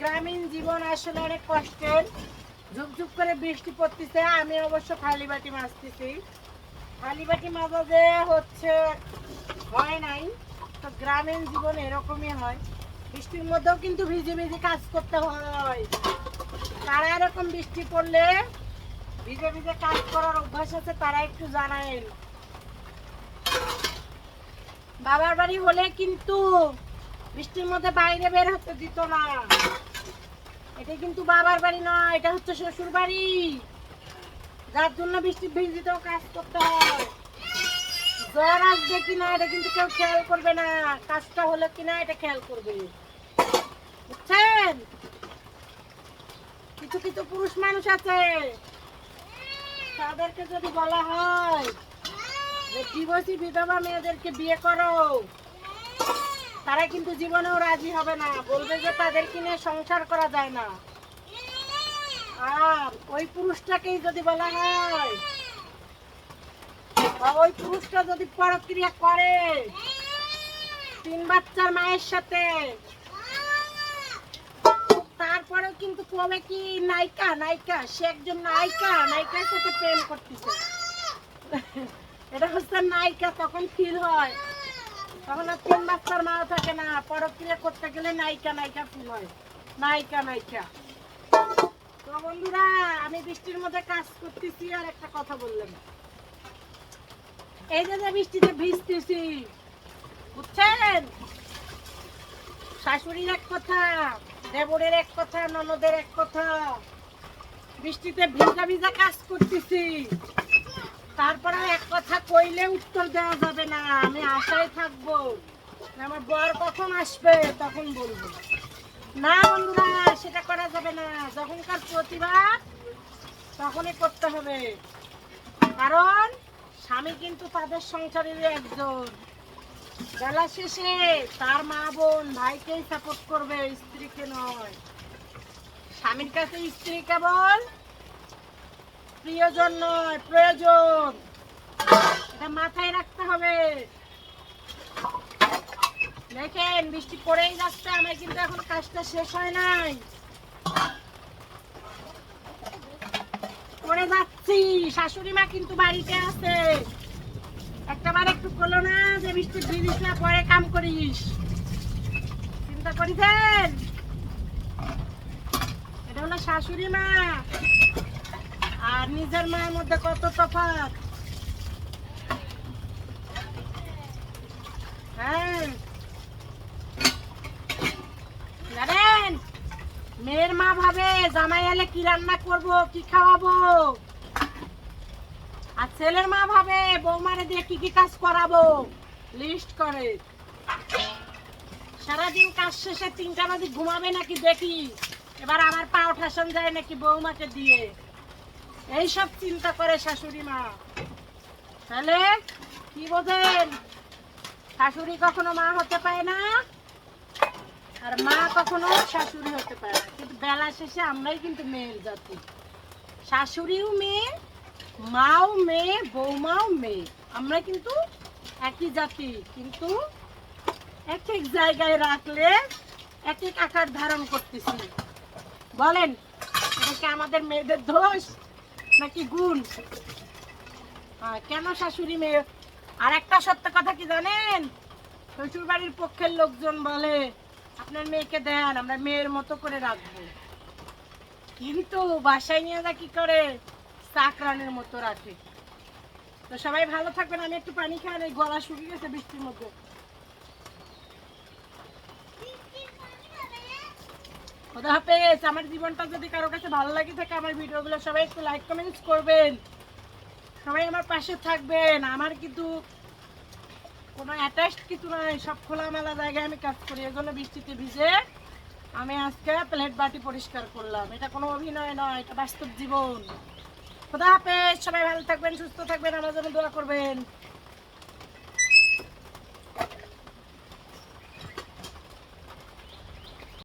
গ্রামীণ জীবন আসলে অনেক কষ্টের। ঝুপঝুপ করে বৃষ্টি পড়তেছে, আমি অবশ্য মাজা যে হচ্ছে হয় নাই, তো গ্রামীণ জীবন এরকমই হয়। বৃষ্টির মধ্যেও কিন্তু ভিজে ভিজে কাজ করতে হয়। তারা এরকম বৃষ্টি পড়লে ভিজে ভিজে কাজ করার অভ্যাস আছে, তারা একটু জানায় বাবার বাড়ি হলে কিন্তু বৃষ্টির মধ্যে বাইরে বের হতে দিত না। এটা কিন্তু বাবার বাড়ি নয় এটা হচ্ছে শ্বশুর বাড়ি। যার জন্য বৃষ্টি ভিজিতেও কাজ করতে হয়। জ্বর আসবে কিনা, এটা কিন্তু কেউ খেয়াল করবে না। কাজটা হলো কিনা, এটা খেয়াল করবে। বুঝছেন? কিছু কিছু পুরুষ মানুষ আছে, তাদেরকে যদি বলা হয় যে বিধবা মেয়েদেরকে বিয়ে করো। তারা কিন্তু জীবনেও রাজি হবে না। বলবে যে তাদের কিনে সংসার করা যায় না। আর ওই পুরুষটাকেই যদি বলা হয় ওই পুরুষটা যদি পরক্রিয়া করে, তিন বাচ্চার মায়ের সাথে, তারপরেও কিন্তু কবে কি, নায়িকা নায়িকা, সে একজন নায়িকা, নায়িকার সাথে প্রেম করতেছে। এটা হচ্ছে নায়িকা তখন ফিল হয়। তখন আর তিন বাচ্চার মাও থাকে না পরক্রিয়া করতে গেলে নায়িকা নায়িকা ফুল হয়। নায়িকা নায়িকা। তো বন্ধুরা, আমি বৃষ্টির মধ্যে কাজ করতেছি, আর একটা কথা বললাম। এই যে বৃষ্টিতে ভিজতেছি, বুঝছেন? শাশুড়ির এক কথা, দেবরের এক কথা, ননদের এক কথা। বৃষ্টিতে ভিজা ভিজা কাজ করতেছি। তারপরে এক কইলে উত্তর দেওয়া যাবে না, আমি আশায় থাকব। আমার বর কখন আসবে, তখন বলব। না বন্ধুরা, সেটা করা যাবে না। যখনকার প্রতিবাদ, তখনই করতে হবে। কারণ, স্বামী কিন্তু তাদের সংসারের একজন। বেলা শেষে তার মা বোন ভাইকেই সাপোর্ট করবে, স্ত্রীকে নয়। স্বামীর কাছে স্ত্রী কেবল প্রিয়জন নয়, প্রয়োজন। এটা মাথায় রাখতে হবে। দেখেন, বৃষ্টি পড়েই যাচ্ছে আমার কিন্তু এখন কাজটা শেষ হয় নাই। পড়ে যাচ্ছি, শাশুড়ি মা কিন্তু বাড়িতে আছে। একটাবার একটু করল না যে বৃষ্টি ভিজিস না, পরে কাম করিস। চিন্তা করিছেন এটা হলো শাশুড়ি মা। আর নিজের মায়ের মধ্যে কত তফাৎ? জানেন মেয়ের মা ভাবে জামাই এলে কি রান্না করব, কি খাওয়াবো? আর ছেলের মা ভাবে বৌমারে দিয়ে কি কি কাজ করাবো? লিস্ট করে। সারাদিন কাজ শেষে তিনটা বাজে ঘুমাবে নাকি দেখি। এবার আমার পাও ঠাসন যায় নাকি বৌমাকে দিয়ে। এইসব চিন্তা করে শাশুড়ি মা। তাহলে কি বোঝেন? শাশুড়ি কখনো মা হতে পারে না আর মা কখনো শাশুড়ি হতে পারে না। কিন্তু বেলা শেষে আমরাই কিন্তু মেয়ের জাতি। শাশুড়িও মেয়ে মাও মেয়ে বৌমাও মেয়ে। আমরা কিন্তু একই জাতি কিন্তু এক এক জায়গায় রাখলে এক এক আকার ধারণ করতেছি। বলেন এটা কি আমাদের মেয়েদের দোষ নাকি গুণ? হ্যাঁ, কেন শাশুড়ি মেয়ে আর একটা সত্য কথা কি জানেন? শ্বশুর বাড়ির পক্ষের লোকজন বলে, আপনার মেয়েকে দেন, আমরা মেয়ের মতো করে রাখব। কিন্তু বাসায় নিয়ে যা কি করে? চাকরানের মতো রাখে। তো সবাই ভালো থাকবেন, আমি একটু পানি খাই, এই গলা শুকিয়ে গেছে বৃষ্টির মধ্যে। খোদা হাফেজ, আমার জীবনটা যদি কারও কাছে ভালো লাগে থাকে, আমার ভিডিওগুলো সবাই একটু লাইক কমেন্টস করবেন। সবাই আমার পাশে থাকবেন। আমার কিন্তু কোনো অ্যাটাচড কিছু নয় সব খোলামেলা জায়গায় আমি কাজ করি। এজন্য বৃষ্টিতে ভিজে আমি আজকে প্লেট বাটি পরিষ্কার করলাম। এটা কোনো অভিনয় নয়, এটা বাস্তব জীবন। খোদা হাফেজ। সবাই ভালো থাকবেন, সুস্থ থাকবেন। আমার জন্য দোয়া করবেন।